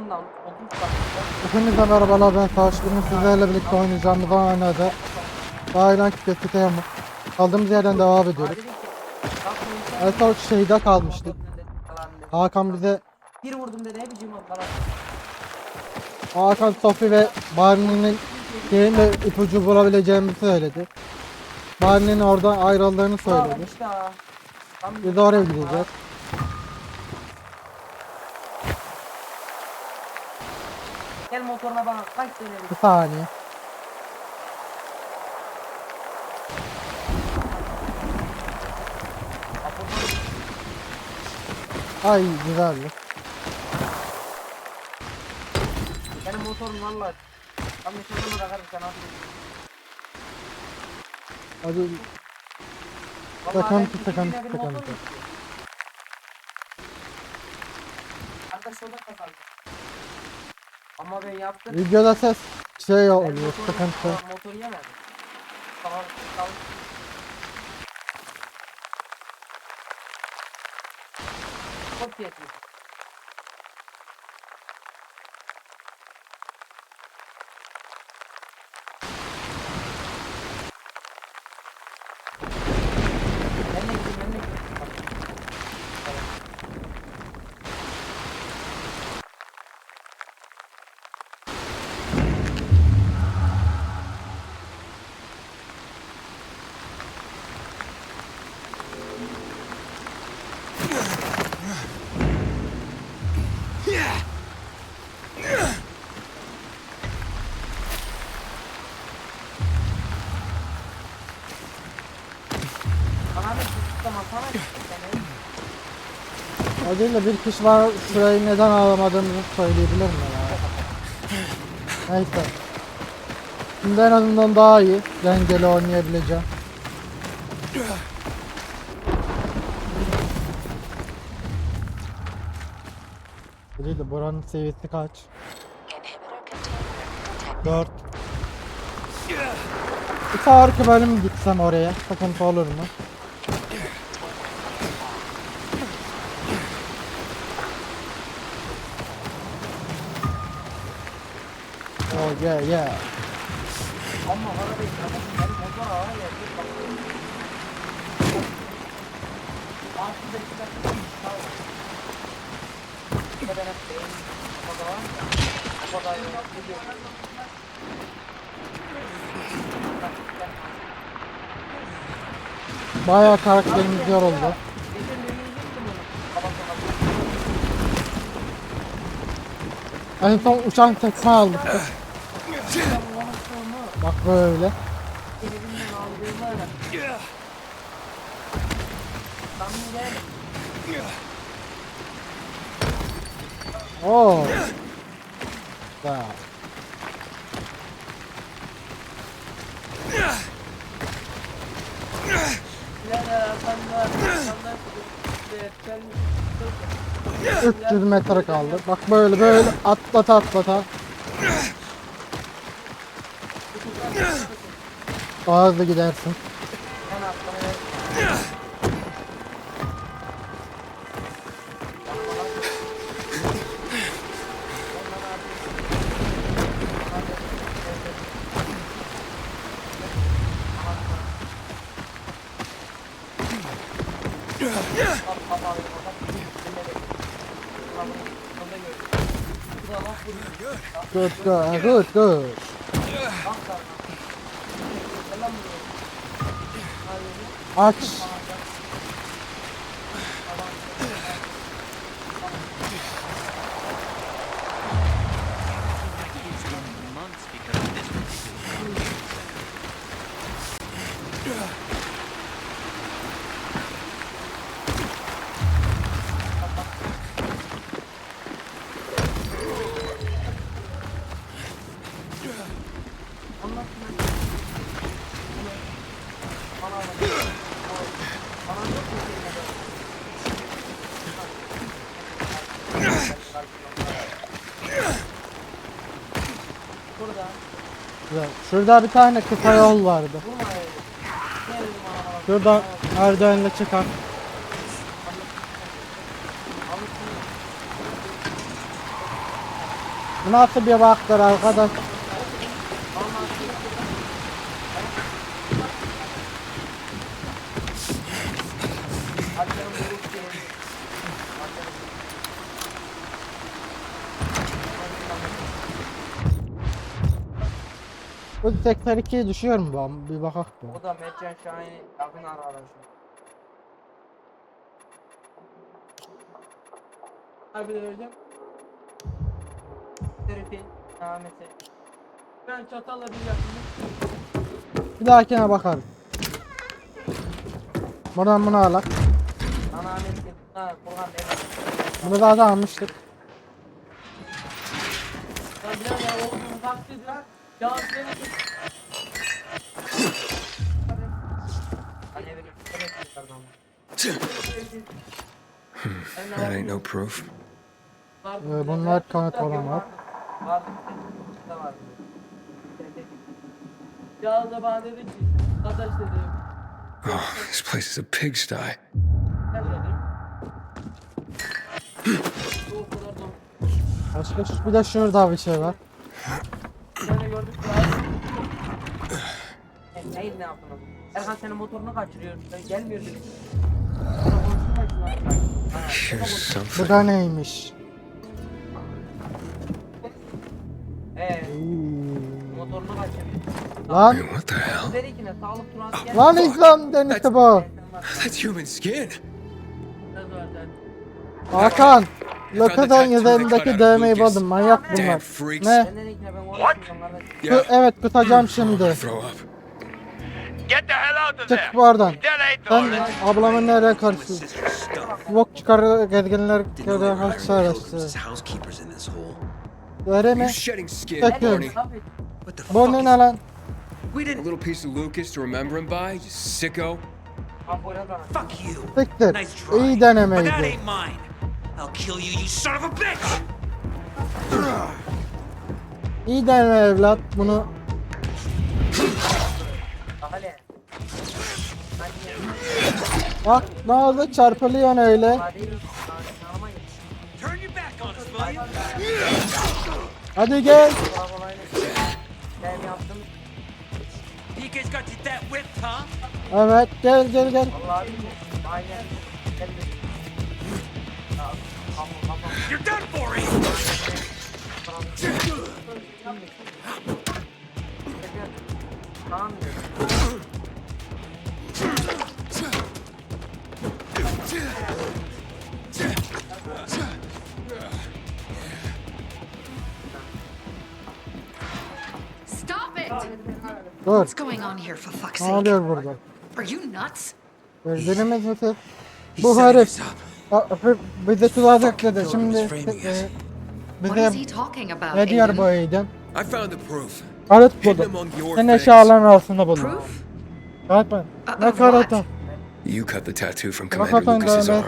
sonunda 30 dakika. Hepinize merhabalar ben Savaş. Bugün sizlerle birlikte oynayacağımız oynadı. Bayrak Kötü Temmuz. Kaldığımız yerden devam ediyoruz. En son şeyde kalmıştık. Hakan bize Bir vurdum dedi hep cimam falan. Hakan, Sofi ve Barney'nin yerinde ipucu bulabileceğimizi söyledi. Barney'nin oradan ayrıldığını söyledi. Biz de oraya gideceğiz. Gel motoruna bana kaç Bir saniye. Ay güzeldi. Benim motorum valla. Tam bir sorun da kardeşim abi. Hadi Vallahi Sıkıntı, ben iki sıkıntı, güne bir motor sıkıntı. istiyorum. Arkadaş orada kazandı. Ama ben yaptım. videoda ses şey Ben oluyor motoru- sıkıntı. Motoru yemedim. Tamam, tamam. Çok fiyatlı. O bir kişi var şurayı neden alamadığımızı söyleyebilir mi ya? Neyse. Şimdi en azından daha iyi dengeli oynayabileceğim. Değil de buranın seviyesi kaç? Inhibitor container detected. 4 Bir sonraki bölüm gitsem oraya sıkıntı olur mu? Da yok. Gidiyor. Bayağı karakterimiz yoruldu. En son uçan tekme aldık. Ben böyle. elimden aldığımı Samimi geldim. Oo. Güzel. 300 metre kaldı. Bak böyle böyle atlata atlata. Daha hızlı gidersin. Good good good good. Aç. Şurada bir tane kısa yol vardı. Şurada merdivenle çıkar. Bu nasıl bir baktır arkadaş? 82 düşüyor mu lan? Bir bakak da. O da Mertcan Şahin'i yakın arkadaşım. Abi de vereceğim. Terapi Ahmet'e. Ben çatalla bir yakınım. Bir dahakine bakarım. Buradan bunu alak. Lan Ahmet'in. Lan Burhan Bey. Bunu da almıştık. Lan ya oğlum bak dediler. Ya. That ain't no proof. Ee, bunlar kanıt? Ya da bana dedi ki dedi. Oh, this place is a pigsty. Başka şu- bir de şurada bir şey var. Neyin ne yaptın oğlum? Erkan senin motorunu kaçırıyor. Ben Gelmiyor dedim. Here's Bu something. da neymiş? Hmm. motorunu kaçırıyor. Lan Wait, what the hell? Dedi ki ne? Sağlık turası gel. lan İslam denizde bu. That's human skin. Hakan. Lokadan üzerindeki dövmeyi buldum. Manyak bunlar. Damn freaks. Ne? Yeah. Evet kusacağım şimdi. Throw up. Çık there! buradan. All. ablamın nereye karşı? Bok çıkar gezginler in this hole. Öyle mi? The Bu ne lan? We A little piece of Lucas to remember him by, you sicko. Fuck you. Siktir. Nice try. İyi But that ain't mine. I'll kill you, you son of a bitch! İyi deneme evlat. Bunu Bak ne oldu çarpılıyorsun öyle. Hadi. Gel. Evet gel gel gel. You're done for it! Tamam. Stop it! Dur. What's going on here for fuck's Ne sake? oluyor burada? Are you nuts? Gözlerimiz misin? He's Bu herif us up. a- a- bizi tutacak dedi. Şimdi e, What is he bize talking about, ne diyor bu Aiden? I found the proof. Kanıt Hidden buldum. among your Senin things. eşyaların arasında buldum. Proof? Kanıt mı? Ne what? You cut the tattoo from Commander Lucas's arm.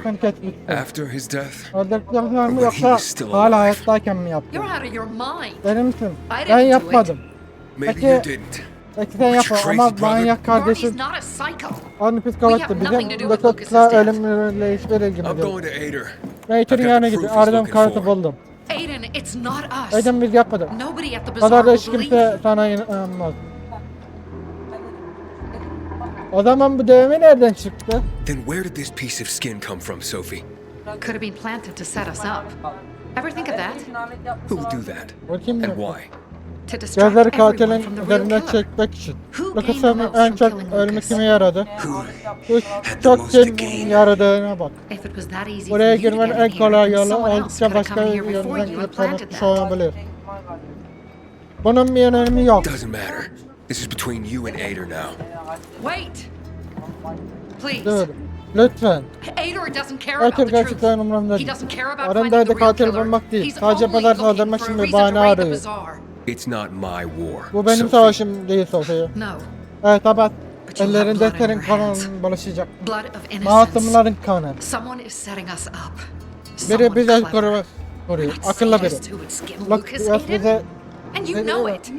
After his death, When he yoksa was still hala alive. hayattayken mi yaptın? You're out of your mind. Benim misin? I Ben didn't do yapmadım. maybe Peki- you didn't. Belki sen yapma ama manyak kardeşim not a psycho. aynı We psikopattı. have Bizim nothing to do with Lokot'la Lucas's death. ölümle her. Rachel'in I've yanına he's Aradım for. buldum. Aiden, it's not us. Aydın biz yapmadık. Nobody at the Kadar bazaar da will hiç kimse sana inanmaz. O zaman bu dövme nereden çıktı? Then where did this piece of skin come from, Sophie? Could have been planted to set us up. Ever think of that? Who would do that? Bakayım And why? To distract Gözleri everyone katilin from the real üzerine killer. çekmek için. Who gained Lucas'ın the most en from çok killing ölümü Lucas? kime yaradı? Who Bu had the çok most to kim gain? yaradığına bak. If it was that easy Buraya for you to girmenin get en here, kolay yolu someone else oldukça could have başka come here before yönden you and girip planted that. olabilir. Bunun bir önemi yok. Doesn't matter. This is between you and Ader now. Wait! Please. Dur. Lütfen. Ador doesn't care about the truth. gerçekten umurumda He değil. doesn't care about Adam finding the derdi real katil killer. bulmak değil. He's Sadece only pazar looking saldırmak for için bir reason to bahane raid the arıyor. bazaar. It's not my war. Bu benim Sophie. savaşım değil Sofya. No. Evet kapat. But you have Ellerinde blood on senin your hands. kanın bulaşacak. Blood of innocence. Masumların kanı. Someone is setting us up. Biri Someone bize clever. koruyor. koruyor. Akıllı biri. Bak Lucas, Aiden. bize And you know it.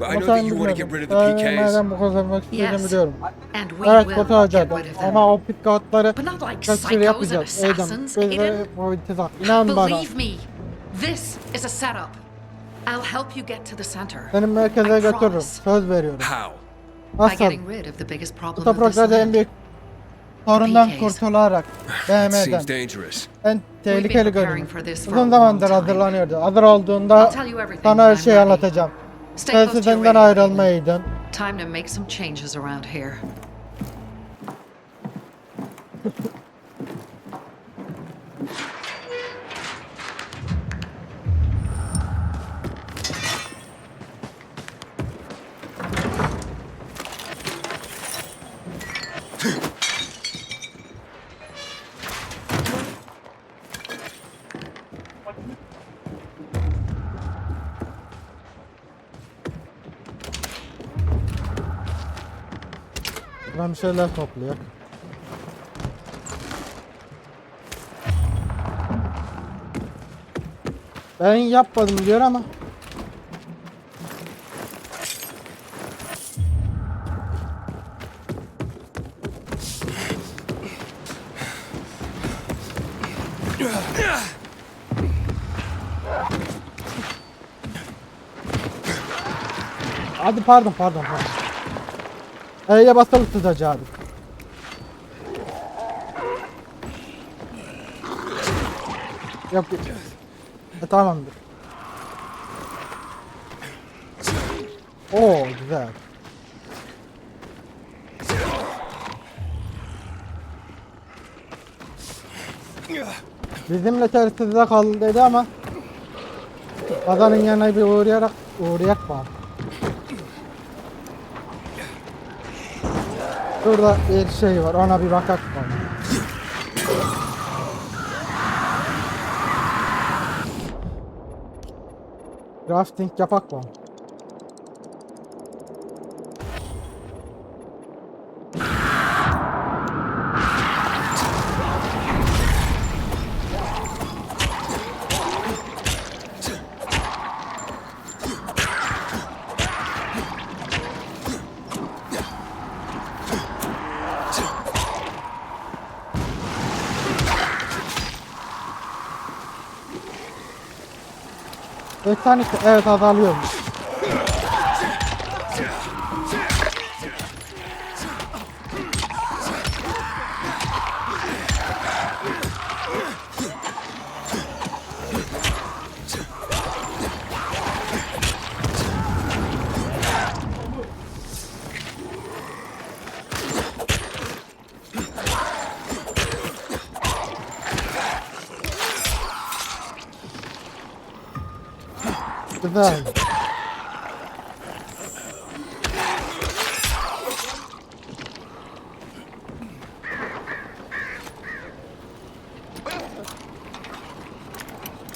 But I Ama know sen that you want to get bilmiyorum. rid of the Ben PKs. neden bu kazanmak istediğimi Yes. biliyorum. And we Evet will kurtaracağız. get rid of them. Ama o not like kaçır yapacağız. Aiden. bu intizak. İnan bana. Believe me, this is a setup. I'll help you get to the center. Seni merkeze I götürürüm. Söz veriyorum. How? Nasıl? getting rid of the biggest Bu topraklarda en büyük sorundan kurtularak That BM'den seems dangerous. en tehlikeli preparing görünüyor. for this for a Uzun long zamandır time. hazırlanıyordu. Hazır olduğunda sana her şeyi anlatacağım. Stay close to your Telsizden radio, Aiden. ayrılmayaydın. Time to make some changes around here. Ben bir şeyler topluyor. Ben yapmadım diyor ama. Hadi pardon pardon pardon. E'ye basılı tutacağım. Yok yok. E, tamamdır. Oo güzel. Bizimle tersizde kaldı dedi ama Kazanın yanına bir uğrayarak uğrayak var. Şurada bir şey var ona bir bakak var. Crafting yapak var. Mekanik evet azalıyormuş.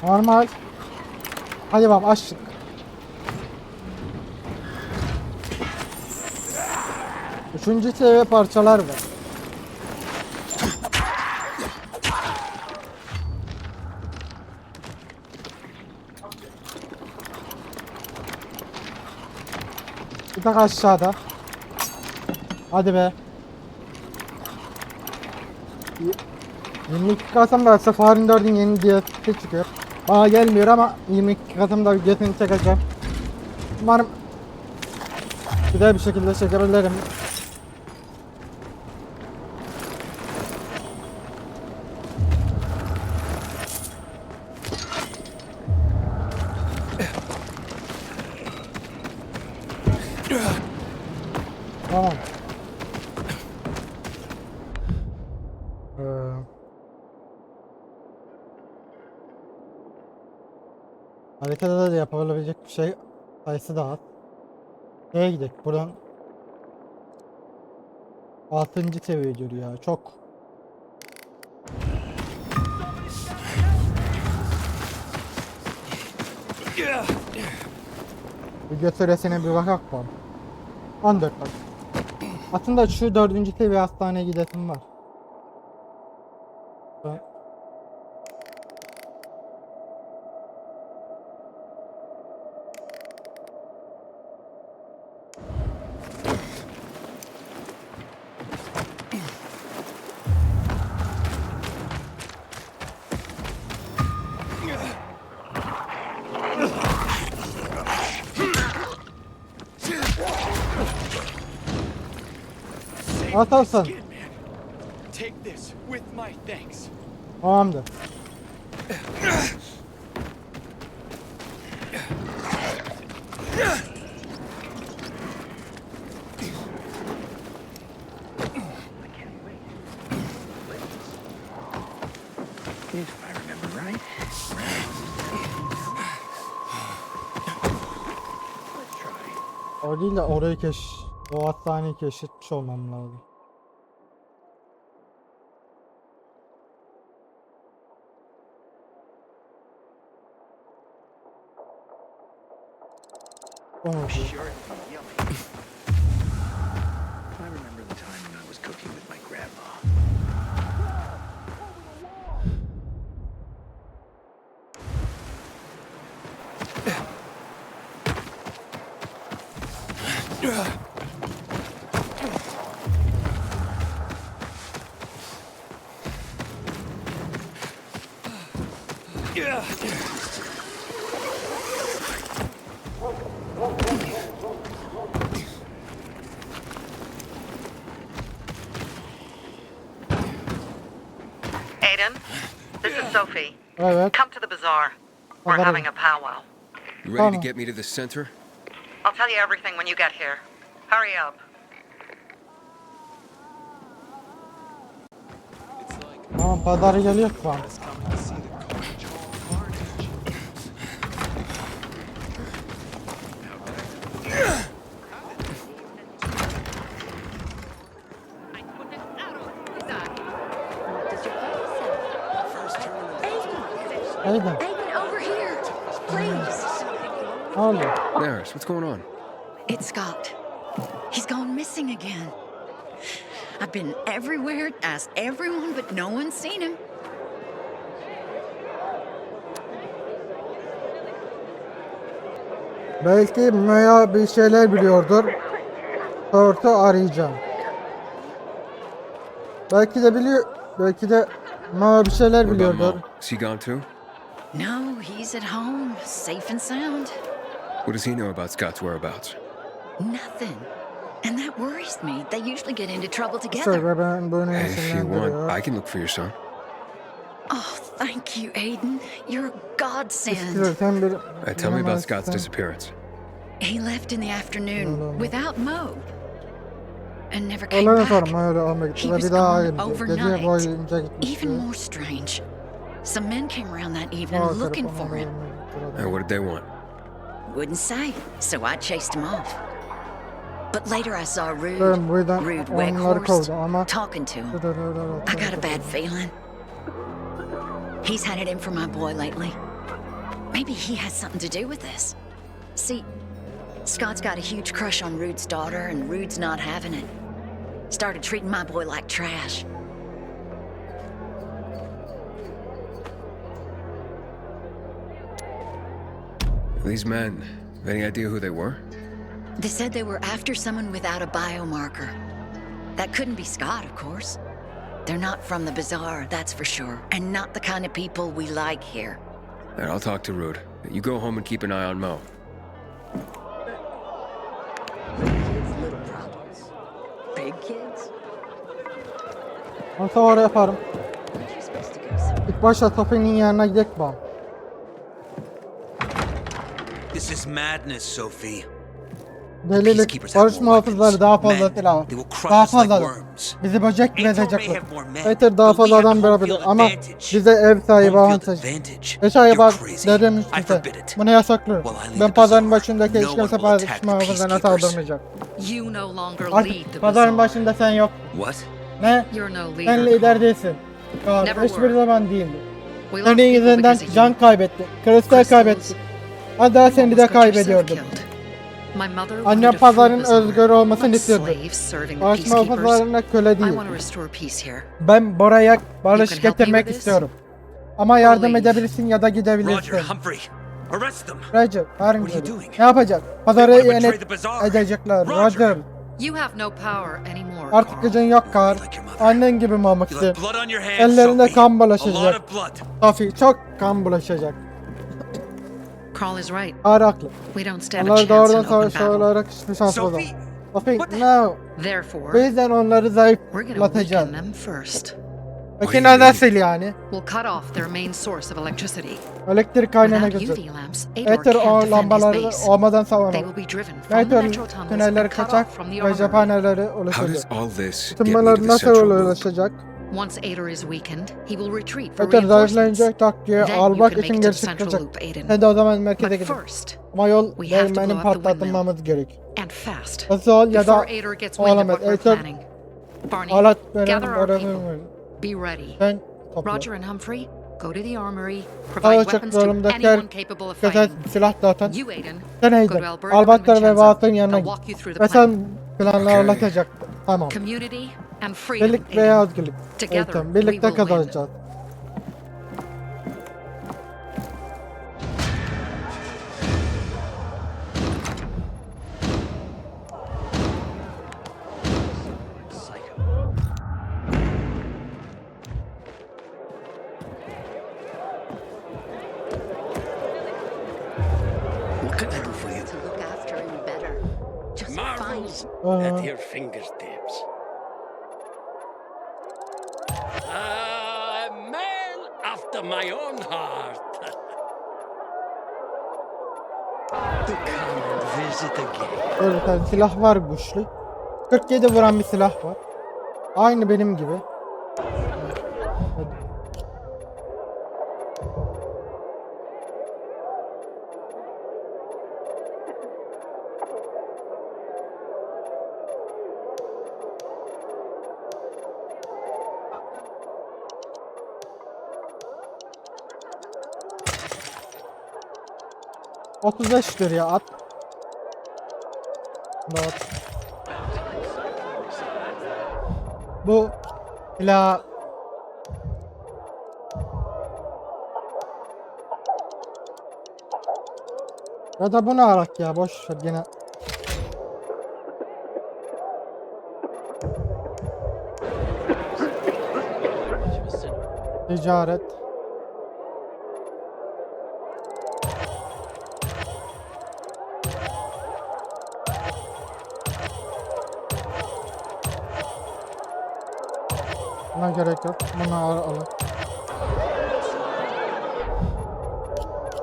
Normal. Hadi bab açtık. Üçüncü seviye parçalar var. Bir tek aşağıda. Hadi be. Y- 22 Kasım'da Safarin 4'ün yeni DLC'si çıkıyor. Bana gelmiyor ama 22 Kasım'da videosunu çekeceğim. Umarım güzel bir şekilde çekebilirim. Yapılabilecek bir şey sayısı da az. Şeye gidelim buradan 6. seviye diyor ya çok. Video süresine bir bakak var. 14 bak. Aslında şu dördüncü seviye hastaneye gidesim var. Atarsan. Skin, man. Take this with my thanks. Tamamdır. If I remember right. Let's try. O değil de orayı keş... O hastaneyi keşfetmiş olmam lazım. Tamam. Sure, yummy. I remember the time when I was cooking with my grandma. Aiden, this is Sophie. Evet. Come to the bazaar. We're Bazaar. having a powwow. You ready to get me to the center? I'll tell you everything when you get here. Hurry up. Tamam pazar geliyor şu an. Aydın. Aiden, over here. Please. Ne oldu? Maris, what's going on? It's Scott. He's gone missing again. I've been everywhere, asked everyone, but no one's seen him. Belki Maya bir şeyler biliyordur. Tortu arayacağım. Belki de biliyor. Belki de Maya bir şeyler biliyordur. Is he gone too? No, he's at home, safe and sound. What does he know about Scott's whereabouts? Nothing. And that worries me. They usually get into trouble together. Söyle ben bunu And if you want. I can look for your son. Oh, thank you, Aiden. You're a godsend. Uh, tell me about Scott's disappearance. He left in the afternoon without Mo. And never came back. sorma öyle olmak He was gone overnight. Even more strange. Some men came around that evening Aa, looking for him. And what did they want? Wouldn't say, so I chased him off. But later I saw Rude, Ben buradan Rude onları Weghorst, talking to him. I got a bad feeling. He's had it in for my boy lately. Maybe he has something to do with this. See, Scott's got a huge crush on Rude's daughter, and Rude's not having it. Started treating my boy like trash. These men, any idea who they were? They said they were after someone without a biomarker. That couldn't be Scott, of course. They're not from the bazaar, that's for sure, and not the kind of people we like here. Alright, I'll talk to Rude. You go home and keep an eye on Mo. Little problems. Big kids? Olsa oraya yaparım. You're supposed to go somewhere. İlk başta Sophie'nin yanına gidelim bak. This is madness, Sophie. Delilik, barış muhafızları daha fazla silah. they will crush Daha us like fazla. worms. Bizi böcek gibi Aether may edecekler. have more men, Peter daha but we fazla adam field ama advantage. bize ev sahibi avantaj. bak crazy. dedim it. Bunu lead Ben pazarın başındaki no hiç kimse barış the muhafızlarına saldırmayacak. You no longer Artık lead the pazarın başında sen yok. Ne? Sen lider değilsin. Hiçbir zaman değildi. Senin yüzünden can you. kaybettik. Kristal Crystals. Kaybettik. Hatta seni de Almost got yourself kaybediyordum. killed. My mother Annem wanted a pazarın özgür olmasını istiyordu. slaves serving the Barış peacekeepers. muhafızlarına köle değil. Ben buraya barış getirmek istiyorum. Ama yardım edebilirsin ya da gidebilirsin. Roger, Harrington. Ne yapacak? Pazarı yenet edecekler. Roger. Artık gücün yok Kar. Annen gibi hands, Ellerinde kan bulaşacak. Sophie çok kan bulaşacak. Carl is right. Kar haklı. We don't stand a Onlar chance doğrudan in open savaş battle. olarak hiçbir şans bulamaz. Sophie, Sophie, What the- no. Bu Therefore, yüzden onları we're gonna zayıflatacağız. weaken them first. Peki ne nasıl yani? We'll cut off their main source of electricity. Elektrik kaynağına Without götür. UV lamps, Ador Meteor can't o defend his lambaları base. olmadan They will be driven from the Meteor metro tunnels tünelleri and cut kaçak off from the ve armory. cephaneleri How does oluşacak. all this get me to the nasıl central loop? ulaşacak? Once Ador is weakened, he will retreat for reinforcements. zayıflayınca takviye almak için geri çıkacak. Sen de o zaman merkeze gidin. first, Ama yol we have to değirmeni blow up the patlatmamız gerek. and fast. Hızlı ol ya da olamaz. Barney, alat gather veren our öğrenim people. Be ready. Sen topla. Roger and Humphrey, go to the armory. Provide weapons to anyone capable of fighting. silah dağıtan. You, Aiden, Sen go Aiden. to Alberta ve. Vaat'ın yanına git. walk you through Ve the plan. sen planları anlatacak. Tamam. Community Birlik veya özgürlük. Together, Eğitim. we Birlikte kazanacağız. For you? To look after him better. Just find Marvels Aa, at your fingertips. My own heart. to come and visit again. böyle bir silah var güçlü. 47 vuran bir silah var. Aynı benim gibi. 35 lira ya at. Not. Bu ila Ya da bunu arak ya boş ver gene. Ticaret. Buna gerek yok. Bunu al alın.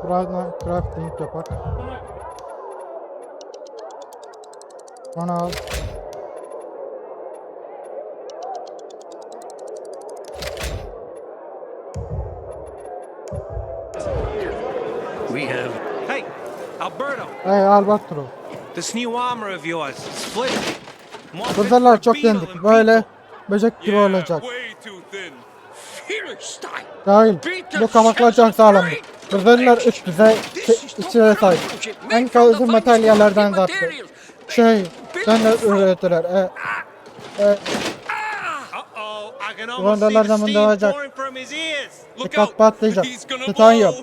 Buradan crafting yapak. Onu al. We have. Hey, Alberto, Hey Albatro. this new armor of yours, split. Buradalar çok yendik. Böyle. Böcek gibi olacak. Dahil. Bu kamaklar çok sağlamdır. Buradalar üst düzey içine sahip. En kalıcı materyallerden zaptı. Şey, sen de üretirler. E, e, the zamanında olacak. dikkat patlayacak. Titanyum.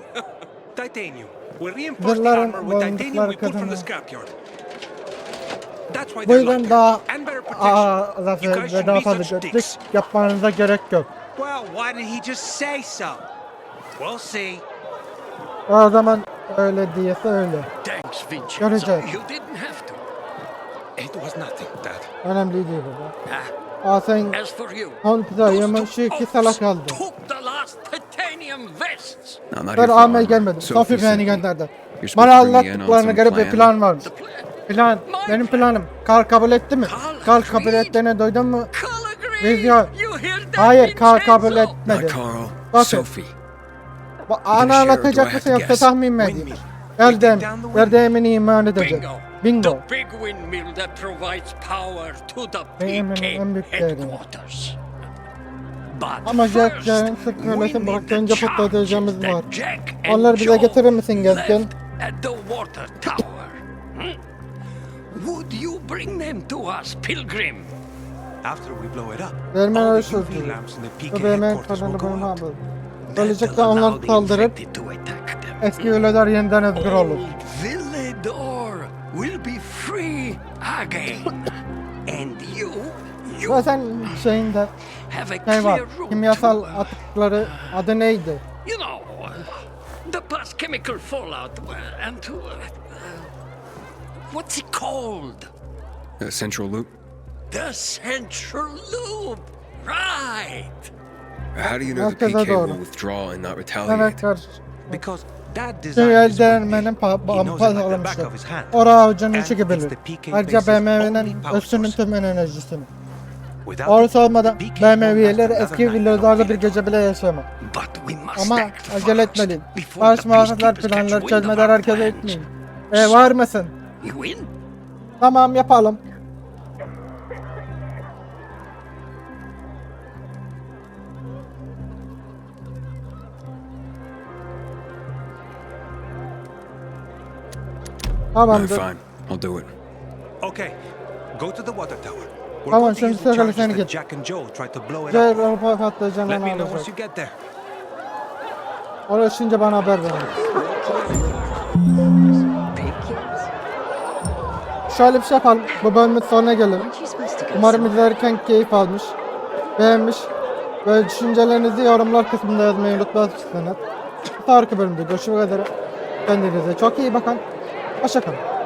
Zırhların armor with titanium boyunlukları we pulled from the kazanıyor. scrapyard. That's why Bu yüzden daha that. And better protection. aa, guys ve should daha be fazla götlük yapmanıza gerek yok. Well, why did he just say so? We'll see. O zaman öyle diyese öyle. Göreceğiz. You didn't have to. It was nothing, Dad. Önemli değil bu. Ah, Aa sen as for you, son pizzayımı şu iki salak aldı. took the last titanium vests. No, I'm not Ben almaya gelmedim. Sophie beni gönderdi. You're supposed Bana anlattıklarına göre bir plan varmış. Plan. Benim planım. Karl kabul etti mi? Karl kabul ettiğini duydun mu? Vizyon. Hayır, Karl kabul etmedi. Bakın. Ana anlatacak mısın yoksa tahmin mi edeyim? Wind. verdiğimin iman edecek. Bingo. Bingo. The big windmill that provides power to the PK headquarters. Ama Jack Jack'ın sık need bırakınca patlatacağımız var. Onları bize getirir misin gezgin? Would you bring them to us, Pilgrim? After we blow it up, Verme all öyle the UV lamps in the PK Bebeğime headquarters will go aldı. That Böylelikle will allow onlar the saldırıp infected to attack them. eski öyleler yeniden özgür olur. Old Villedor will be free again. and you, you Ve sen şeyinde have a şey var. clear route Kimyasal to, uh, atıkları adı neydi? you know, uh, the past chemical fallout uh, and to, uh, what's it called? The central loop? The central loop! Right! How do you know the Merkeze PK doğru. will withdraw and not retaliate? Evet karşı. Because Dad designed el this with değirmenin vision. pa- He knows pa- it like the back bağlamışlar. of his hand. Ora avucunun içi gibi it's bilir. the PK Ayrıca BMW'nin üstünün tüm enerjisini. Without Orası olmadan last eski villalarda bir gece bile yaşayamam. But we must Ama acele etmeliyim. before Barış the catch planları hareket plans. etmeyin. E var mısın? You win? Tamam yapalım. Tamamdır. fine, I'll do it. Okay, go to the water tower. We're Tamam, to şimdi use the söyle, charges seni that git. Jack and Joe tried to blow it up. araba patlayacağını Let me know once alacak. you get there. Oraya şimdi bana haber verin. Şöyle bir şey yapalım. Bu bölümün sonuna gelelim. Umarım izlerken keyif almış, beğenmiş ve düşüncelerinizi yorumlar kısmında yazmayı unutmazsınız. Sonraki bölümde görüşmek üzere. Kendinize çok iyi bakın. Hoşçakalın.